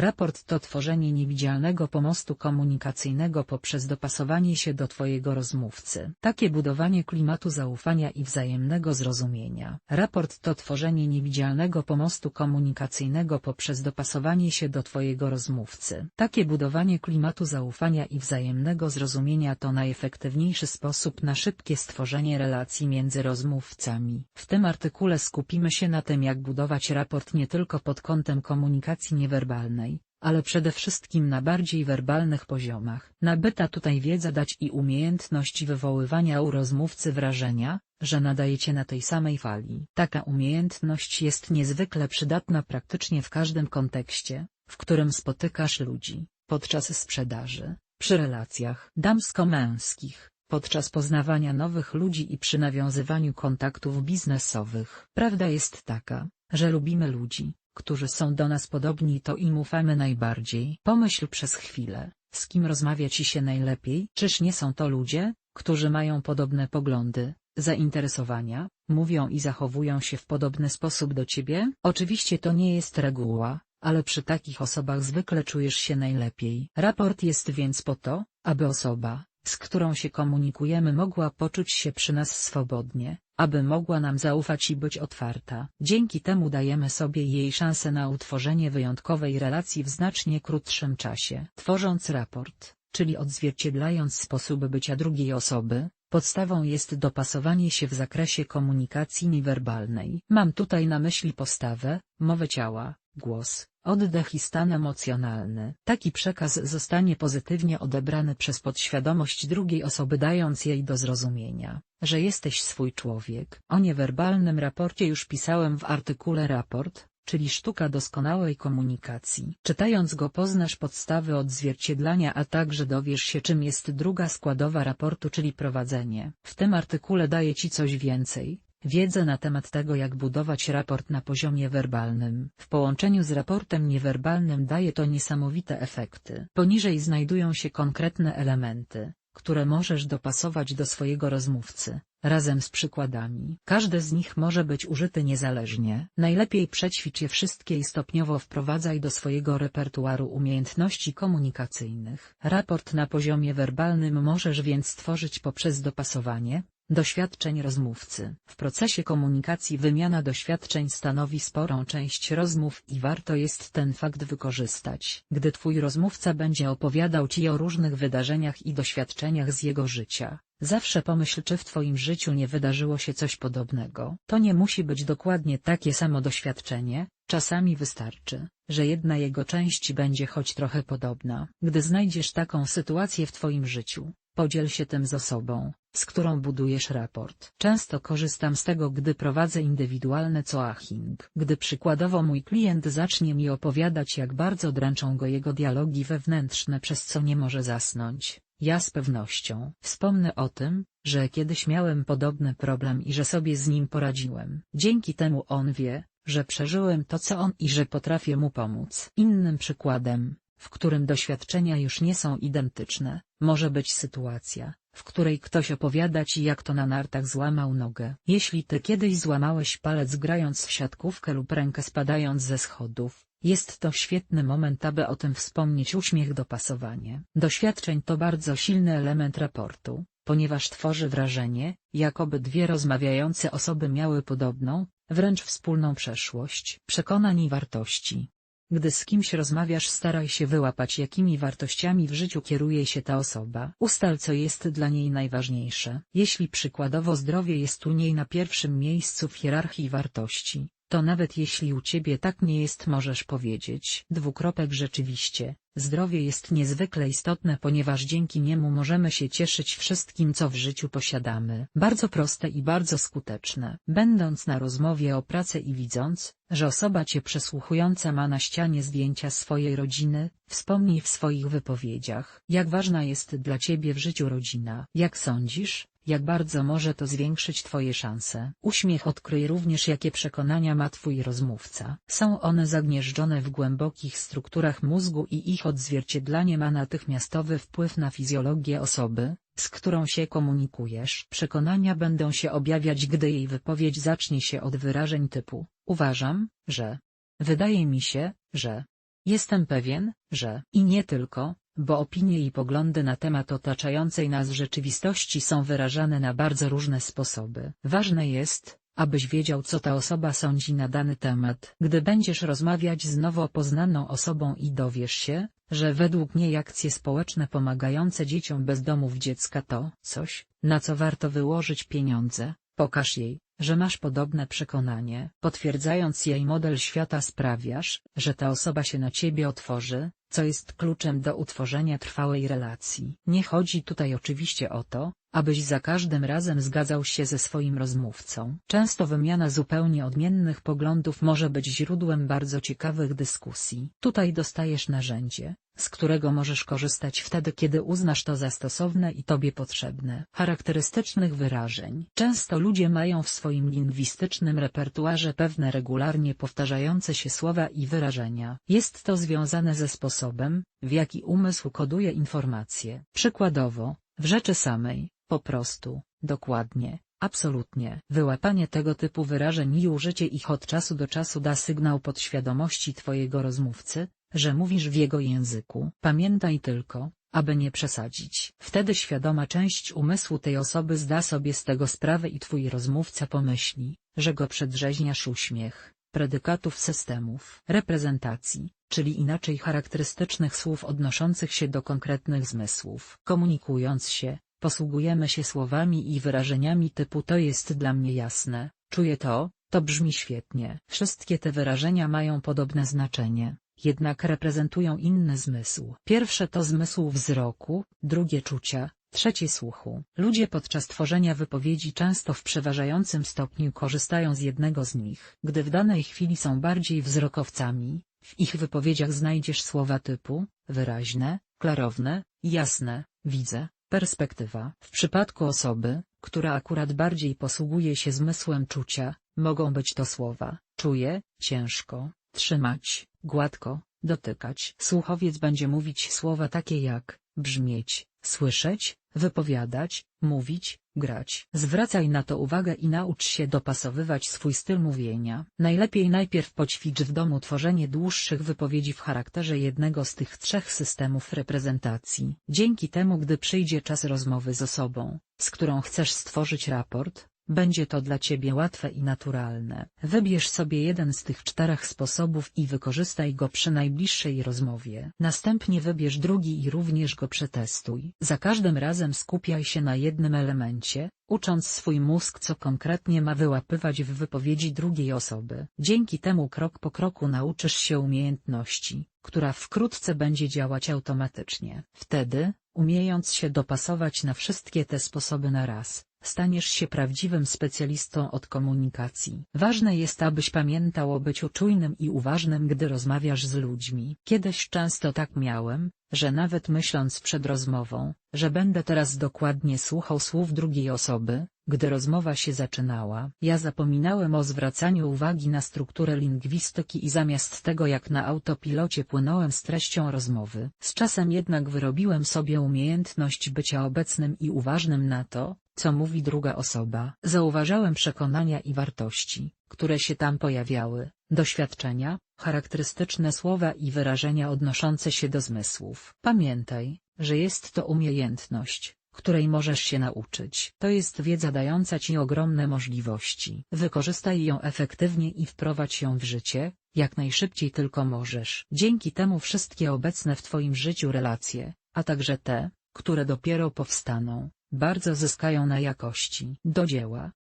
Raport to tworzenie niewidzialnego pomostu komunikacyjnego poprzez dopasowanie się do Twojego rozmówcy. Takie budowanie klimatu zaufania i wzajemnego zrozumienia. Raport to tworzenie niewidzialnego pomostu komunikacyjnego poprzez dopasowanie się do Twojego rozmówcy. Takie budowanie klimatu zaufania i wzajemnego zrozumienia to najefektywniejszy sposób na szybkie stworzenie relacji między rozmówcami. W tym artykule skupimy się na tym jak budować raport nie tylko pod kątem komunikacji niewerbalnej, ale przede wszystkim na bardziej werbalnych poziomach. Nabyta tutaj wiedza dać i umiejętność wywoływania u rozmówcy wrażenia, że nadajecie na tej samej fali. Taka umiejętność jest niezwykle przydatna praktycznie w każdym kontekście, w którym spotykasz ludzi, podczas sprzedaży, przy relacjach damsko-męskich, podczas poznawania nowych ludzi i przy nawiązywaniu kontaktów biznesowych. Prawda jest taka, że lubimy ludzi, którzy są do nas podobni to im ufamy najbardziej. Pomyśl przez chwilę, z kim rozmawia ci się najlepiej. Czyż nie są to ludzie, którzy mają podobne poglądy, zainteresowania, mówią i zachowują się w podobny sposób do ciebie? Oczywiście to nie jest reguła, ale przy takich osobach zwykle czujesz się najlepiej. Raport jest więc po to, aby osoba, z którą się komunikujemy mogła poczuć się przy nas swobodnie, aby mogła nam zaufać i być otwarta. Dzięki temu dajemy sobie jej szansę na utworzenie wyjątkowej relacji w znacznie krótszym czasie. Tworząc raport, czyli odzwierciedlając sposób bycia drugiej osoby, podstawą jest dopasowanie się w zakresie komunikacji niewerbalnej. Mam tutaj na myśli postawę, mowę ciała, głos, oddech i stan emocjonalny. Taki przekaz zostanie pozytywnie odebrany przez podświadomość drugiej osoby dając jej do zrozumienia, że jesteś swój człowiek. O niewerbalnym raporcie już pisałem w artykule Raport, czyli sztuka doskonałej komunikacji. Czytając go poznasz podstawy odzwierciedlania a także dowiesz się czym jest druga składowa raportu czyli prowadzenie. W tym artykule daję Ci coś więcej, Wiedzę na temat tego jak budować raport na poziomie werbalnym. W połączeniu z raportem niewerbalnym daje to niesamowite efekty. Poniżej znajdują się konkretne elementy, które możesz dopasować do swojego rozmówcy, razem z przykładami. Każdy z nich może być użyty niezależnie. Najlepiej przećwicz je wszystkie i stopniowo wprowadzaj do swojego repertuaru umiejętności komunikacyjnych. Raport na poziomie werbalnym możesz więc stworzyć poprzez dopasowanie, Doświadczeń rozmówcy. W procesie komunikacji wymiana doświadczeń stanowi sporą część rozmów i warto jest ten fakt wykorzystać. Gdy twój rozmówca będzie opowiadał ci o różnych wydarzeniach i doświadczeniach z jego życia, zawsze pomyśl czy w twoim życiu nie wydarzyło się coś podobnego. To nie musi być dokładnie takie samo doświadczenie, czasami wystarczy, że jedna jego część będzie choć trochę podobna. Gdy znajdziesz taką sytuację w twoim życiu, Podziel się tym z osobą, z którą budujesz raport. Często korzystam z tego gdy prowadzę indywidualne coaching. Gdy przykładowo mój klient zacznie mi opowiadać jak bardzo dręczą go jego dialogi wewnętrzne przez co nie może zasnąć, ja z pewnością wspomnę o tym, że kiedyś miałem podobny problem i że sobie z nim poradziłem. Dzięki temu on wie, że przeżyłem to co on i że potrafię mu pomóc. Innym przykładem, w którym doświadczenia już nie są identyczne, może być sytuacja, w której ktoś opowiada ci jak to na nartach złamał nogę. Jeśli ty kiedyś złamałeś palec grając w siatkówkę lub rękę spadając ze schodów, jest to świetny moment aby o tym wspomnieć uśmiech dopasowanie. Doświadczeń to bardzo silny element raportu, ponieważ tworzy wrażenie, jakoby dwie rozmawiające osoby miały podobną, wręcz wspólną przeszłość, przekonań i wartości. Gdy z kimś rozmawiasz staraj się wyłapać jakimi wartościami w życiu kieruje się ta osoba. Ustal co jest dla niej najważniejsze. Jeśli przykładowo zdrowie jest u niej na pierwszym miejscu w hierarchii wartości, to nawet jeśli u ciebie tak nie jest możesz powiedzieć. Dwukropek rzeczywiście, zdrowie jest niezwykle istotne ponieważ dzięki niemu możemy się cieszyć wszystkim co w życiu posiadamy. Bardzo proste i bardzo skuteczne. Będąc na rozmowie o pracę i widząc, że osoba cię przesłuchująca ma na ścianie zdjęcia swojej rodziny, wspomnij w swoich wypowiedziach, jak ważna jest dla ciebie w życiu rodzina. Jak sądzisz, jak bardzo może to zwiększyć Twoje szanse. Uśmiech odkryj również jakie przekonania ma Twój rozmówca. Są one zagnieżdżone w głębokich strukturach mózgu i ich odzwierciedlanie ma natychmiastowy wpływ na fizjologię osoby, z którą się komunikujesz. Przekonania będą się objawiać gdy jej wypowiedź zacznie się od wyrażeń typu Uważam, że. Wydaje mi się, że. Jestem pewien, że i nie tylko, bo opinie i poglądy na temat otaczającej nas rzeczywistości są wyrażane na bardzo różne sposoby. Ważne jest, abyś wiedział co ta osoba sądzi na dany temat. Gdy będziesz rozmawiać z nowo poznaną osobą i dowiesz się, że według niej akcje społeczne pomagające dzieciom bez domów dziecka to coś, na co warto wyłożyć pieniądze, pokaż jej, że masz podobne przekonanie. Potwierdzając jej model świata sprawiasz, że ta osoba się na ciebie otworzy, co jest kluczem do utworzenia trwałej relacji. Nie chodzi tutaj oczywiście o to, abyś za każdym razem zgadzał się ze swoim rozmówcą. Często wymiana zupełnie odmiennych poglądów może być źródłem bardzo ciekawych dyskusji. Tutaj dostajesz narzędzie, z którego możesz korzystać wtedy kiedy uznasz to za stosowne i tobie potrzebne. Charakterystycznych wyrażeń. Często ludzie mają w swoim lingwistycznym repertuarze pewne regularnie powtarzające się słowa i wyrażenia. Jest to związane ze sposobem, w jaki umysł koduje informacje. Przykładowo, w rzeczy samej, po prostu, dokładnie, absolutnie. Wyłapanie tego typu wyrażeń i użycie ich od czasu do czasu da sygnał podświadomości twojego rozmówcy, że mówisz w jego języku. Pamiętaj tylko, aby nie przesadzić. Wtedy świadoma część umysłu tej osoby zda sobie z tego sprawę i twój rozmówca pomyśli, że go przedrzeźniasz uśmiech, predykatów systemów reprezentacji, czyli inaczej charakterystycznych słów odnoszących się do konkretnych zmysłów. Komunikując się, posługujemy się słowami i wyrażeniami typu to jest dla mnie jasne, czuję to, to brzmi świetnie. Wszystkie te wyrażenia mają podobne znaczenie jednak reprezentują inny zmysł. Pierwsze to zmysł wzroku, drugie czucia, trzecie słuchu. Ludzie podczas tworzenia wypowiedzi często w przeważającym stopniu korzystają z jednego z nich. Gdy w danej chwili są bardziej wzrokowcami, w ich wypowiedziach znajdziesz słowa typu, wyraźne, klarowne, jasne, widzę, perspektywa. W przypadku osoby, która akurat bardziej posługuje się zmysłem czucia, mogą być to słowa, czuję, ciężko, trzymać, gładko, dotykać. Słuchowiec będzie mówić słowa takie jak, brzmieć, słyszeć, wypowiadać, mówić, grać. Zwracaj na to uwagę i naucz się dopasowywać swój styl mówienia. Najlepiej najpierw poćwicz w domu tworzenie dłuższych wypowiedzi w charakterze jednego z tych trzech systemów reprezentacji. Dzięki temu gdy przyjdzie czas rozmowy z osobą, z którą chcesz stworzyć raport, będzie to dla Ciebie łatwe i naturalne. Wybierz sobie jeden z tych czterech sposobów i wykorzystaj go przy najbliższej rozmowie. Następnie wybierz drugi i również go przetestuj. Za każdym razem skupiaj się na jednym elemencie, ucząc swój mózg co konkretnie ma wyłapywać w wypowiedzi drugiej osoby. Dzięki temu krok po kroku nauczysz się umiejętności, która wkrótce będzie działać automatycznie. Wtedy, umiejąc się dopasować na wszystkie te sposoby na raz, Staniesz się prawdziwym specjalistą od komunikacji. Ważne jest abyś pamiętał o byciu czujnym i uważnym gdy rozmawiasz z ludźmi. Kiedyś często tak miałem, że nawet myśląc przed rozmową, że będę teraz dokładnie słuchał słów drugiej osoby, gdy rozmowa się zaczynała, ja zapominałem o zwracaniu uwagi na strukturę lingwistyki i zamiast tego jak na autopilocie płynąłem z treścią rozmowy. Z czasem jednak wyrobiłem sobie umiejętność bycia obecnym i uważnym na to, co mówi druga osoba. Zauważałem przekonania i wartości, które się tam pojawiały, doświadczenia, charakterystyczne słowa i wyrażenia odnoszące się do zmysłów. Pamiętaj, że jest to umiejętność, której możesz się nauczyć. To jest wiedza dająca Ci ogromne możliwości. Wykorzystaj ją efektywnie i wprowadź ją w życie, jak najszybciej tylko możesz. Dzięki temu wszystkie obecne w Twoim życiu relacje, a także te, które dopiero powstaną, bardzo zyskają na jakości. Do dzieła.